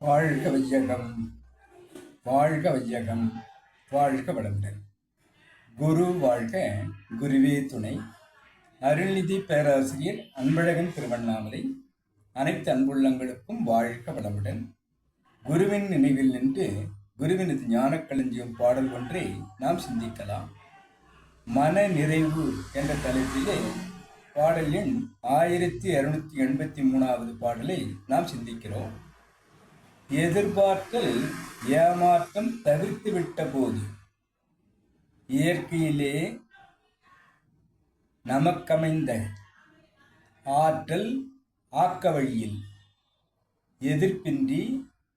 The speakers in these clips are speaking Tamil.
வாழ்க வையகம். வாழ்க வையகம். வாழ்க வளமுடன். குரு வாழ்க குருவே துணை. அருள்நிதி பேராசிரியர் அன்பழகன் திருவண்ணாமலை. அனைத்து அன்புள்ளங்களுக்கும் வாழ்க வளமுடன். குருவின் நினைவில் நின்று குருவினது ஞானக்களஞ்சியம் பாடல் ஒன்றை நாம் சிந்திக்கலாம். மன நிறைவு என்ற தலைப்பிலே பாடல் எண் ஆயிரத்தி இரநூத்தி எண்பத்தி மூணாவது பாடலை நாம் சிந்திக்கிறோம். எதிர்பார்த்தல் ஏமாற்றம் தவிர்த்து விட்ட போது இயற்கையிலே நமக்கமைந்த ஆற்றல் ஆக்க வழியில் எதிர்ப்பின்றி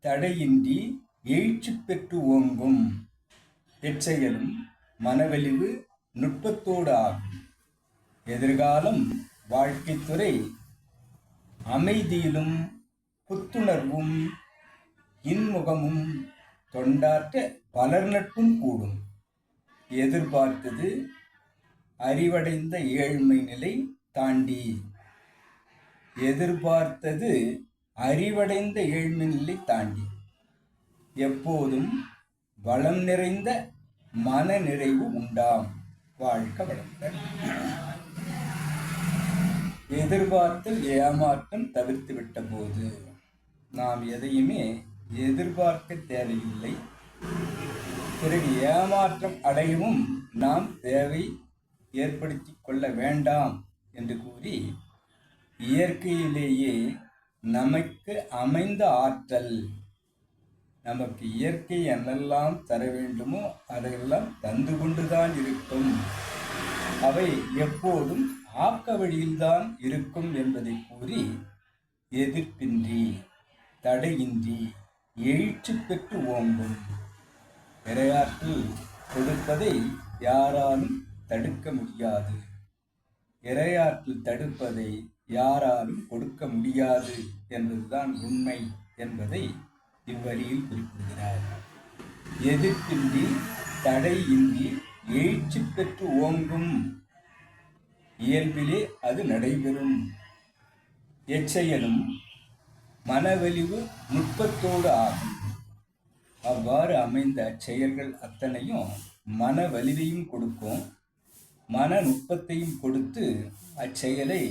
தடையின்றி எழுச்சி பெற்று ஓங்கும் எச்செயலும் மனவெளிவு நுட்பத்தோடு ஆகும் எதிர்காலம் வாழ்க்கைத்துறை அமைதியிலும் புத்துணர்வும் இன்முகமும் தொண்டாற்ற பலர் நட்பும் கூடும். எதிர்பார்த்தது அறிவடைந்த ஏழ்மை நிலை தாண்டி. எதிர்பார்த்தது அறிவடைந்த ஏழ்மை நிலை தாண்டி. எப்போதும் வளம் நிறைந்த மன நிறைவு உண்டாம். வாழ்க்க வளமுடன். எதிர்பார்த்தல் ஏமாற்றம் தவிர்த்து விட்ட போது நாம் எதையுமே எதிர்பார்க்க தேவையில்லை. பிறகு ஏமாற்றம் அடையவும் நாம் தேவை ஏற்படுத்தி கொள்ள வேண்டாம் என்று கூறி இயற்கையிலேயே நமக்கு அமைந்த ஆற்றல் நமக்கு இயற்கை என்னெல்லாம் தர வேண்டுமோ அதையெல்லாம் தந்து கொண்டுதான் இருக்கும். அவை எப்போதும் ஆக்க வழியில்தான் இருக்கும் என்பதை கூறி எதிர்ப்பின்றி தடையின்றி எழுச்சி பெற்று ஓங்கும் இரையாற்றில் கொடுப்பதை யாராலும் தடுக்க முடியாது. இரையாற்றில் தடுப்பதை யாராலும் கொடுக்க முடியாது என்பதுதான் உண்மை என்பதை இவ்வரியில் குறிப்பிடுகிறார். எதிர்ப்பின்றி தடையின்றி எழுச்சி பெற்று ஓங்கும். இயல்பிலே அது நடைபெறும். எச்செயலும் மனவலிவு நுட்பத்தோடு ஆகும். அவ்வாறு அமைந்த செயல்கள் அத்தனையும் மன வலிவையும் கொடுக்கும். மன நுட்பத்தையும் கொடுத்து அச்செயலை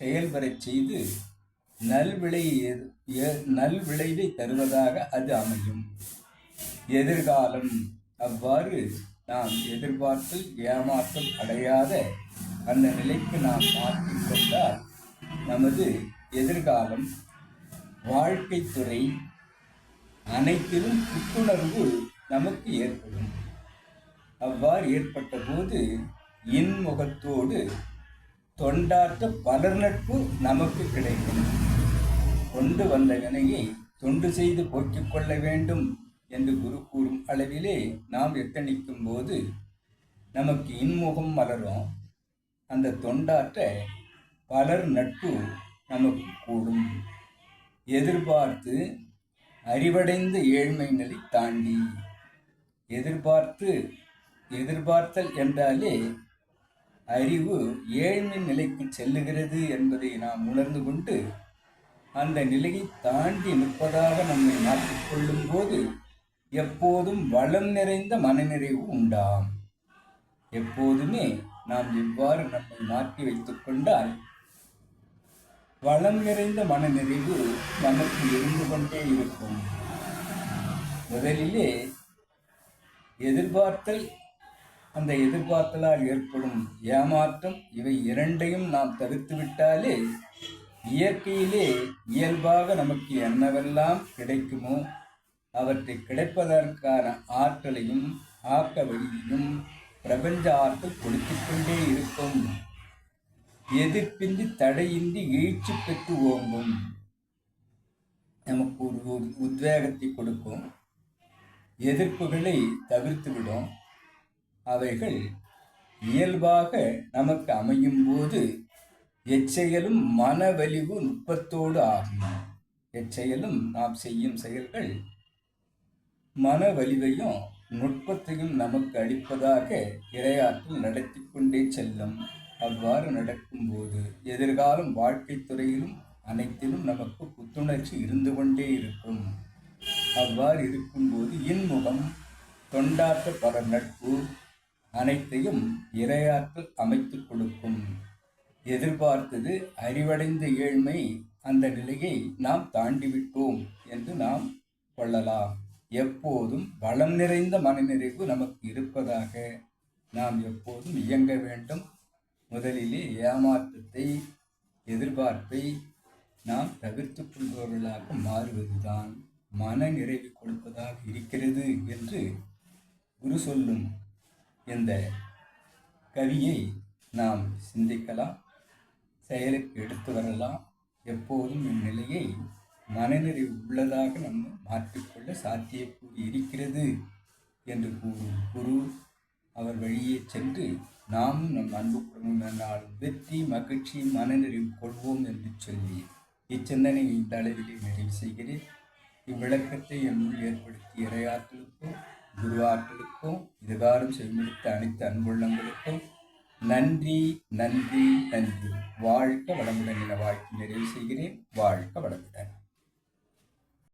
செயல்பெறச் செய்து நல்விளை நல்விளைவை தருவதாக அது அமையும். எதிர்காலம் அவ்வாறு நாம் எதிர்பார்த்தல் ஏமாற்றம் அடையாத அந்த நிலைக்கு நாம் மாற்றிக்கொண்டால் நமது எதிர்காலம் வாழ்க்கை துறை அனைத்திலும் புத்துணர்வு நமக்கு ஏற்படும். அவ்வாறு ஏற்பட்ட போது இன்முகத்தோடு தொண்டாற்ற பலர் நட்பு நமக்கு கிடைக்கும். கொண்டு வந்த வினையை தொண்டு செய்து போக்கிக் கொள்ள வேண்டும் என்று குரு கூறும் அளவிலே நாம் எத்தனிக்கும் போது நமக்கு இன்முகம் மலரும். அந்த தொண்டாற்ற பலர் நட்பு நமக்கு கூடும். எதிர்பார்த்து அறிவடைந்த ஏழ்மை நிலை தாண்டி. எதிர்பார்த்து எதிர்பார்த்தல் என்றாலே அறிவு ஏழ்மை நிலைக்கு செல்லுகிறது என்பதை நாம் உணர்ந்து கொண்டு அந்த நிலையை தாண்டி நிற்பதாக நம்மை மாற்றிக்கொள்ளும் போது எப்போதும் வளம் நிறைந்த மனநிறைவு உண்டாம். எப்போதுமே நாம் இவ்வாறு நம்மை மாற்றி வைத்துக்கொண்டால் வளம் நிறைந்த மன நிறைவு நமக்கு இருந்து கொண்டே இருக்கும். முதலிலே எதிர்பார்த்தல் அந்த எதிர்பார்த்தலால் ஏற்படும் ஏமாற்றம் இவை இரண்டையும் நாம் தவிர்த்துவிட்டாலே இயற்கையிலே இயல்பாக நமக்கு என்னவெல்லாம் கிடைக்குமோ அவற்றை கிடைப்பதற்கான ஆற்றலையும் ஆக்க வழியையும் பிரபஞ்ச ஆற்றல் கொடுத்துக்கொண்டே இருக்கும். எதிர்ப்பின்றி தடையின்றி எழுச்சி பெற்று ஓங்கும். நமக்கு ஒரு உத்வேகத்தை கொடுக்கும். எதிர்ப்புகளை தவிர்த்துவிடும். அவைகள் இயல்பாக நமக்கு அமையும் போது எச்செயலும் மனவலிவு நுட்பத்தோடு ஆகும். எச்செயலும் நாம் செய்யும் செயல்கள் மன வலிவையும் நுட்பத்தையும் நமக்கு அளிப்பதாக இரையாற்றல் நடத்தி கொண்டே செல்லும். அவ்வாறு நடக்கும்போது எதிர்காலம் வாழ்க்கை துறையிலும் அனைத்திலும் நமக்கு புத்துணர்ச்சி இருந்து கொண்டே இருக்கும். அவ்வாறு இருக்கும்போது இன்முகம் தொண்டாற்ற பல நட்பு அனைத்தையும் இரையாற்றல் அமைத்துக் கொடுக்கும். எதிர்பார்த்தது அறிவடைந்த ஏழ்மை அந்த நிலையை நாம் தாண்டிவிட்டோம் என்று நாம் கொள்ளலாம். எப்போதும் வளம் நிறைந்த மனநிறைவு நமக்கு இருப்பதாக நாம் எப்போதும் இயங்க வேண்டும். முதலிலே ஏமாற்றத்தை எதிர்பார்ப்பை நாம் தவிர்த்துக் கொள்பவர்களாக மாறுவதுதான் மன நிறைவு கொடுப்பதாக இருக்கிறது என்று குரு சொல்லும். இந்த கவியை நாம் சிந்திக்கலாம் செயலுக்கு எடுத்து வரலாம். எப்போதும் இந்நிலையை மனநிறைவு உள்ளதாக நம்ம மாற்றிக்கொள்ள சாத்தியக்கூறு இருக்கிறது என்று கூறும் குரு அவர் வழியே சென்று நாமும் நம் அன்பு குடும்பம் வெற்றி மகிழ்ச்சி மனநிறைவு கொள்வோம் என்று சொல்லி இச்சிந்தனை இந்த அளவிலே நிறைவு செய்கிறேன். இவ்விளக்கத்தை என்னுள் ஏற்படுத்திய இறையாற்றலுக்கும் குருவாற்றலுக்கும் இதுகாரம் செய்முடித்த அனைத்து அன்புள்ளங்களுக்கும் நன்றி நன்றி நன்றி. வாழ்க்க வளமுடன் என வாழ்க்கை நிறைவு செய்கிறேன். வாழ்க்க வளமுடன்.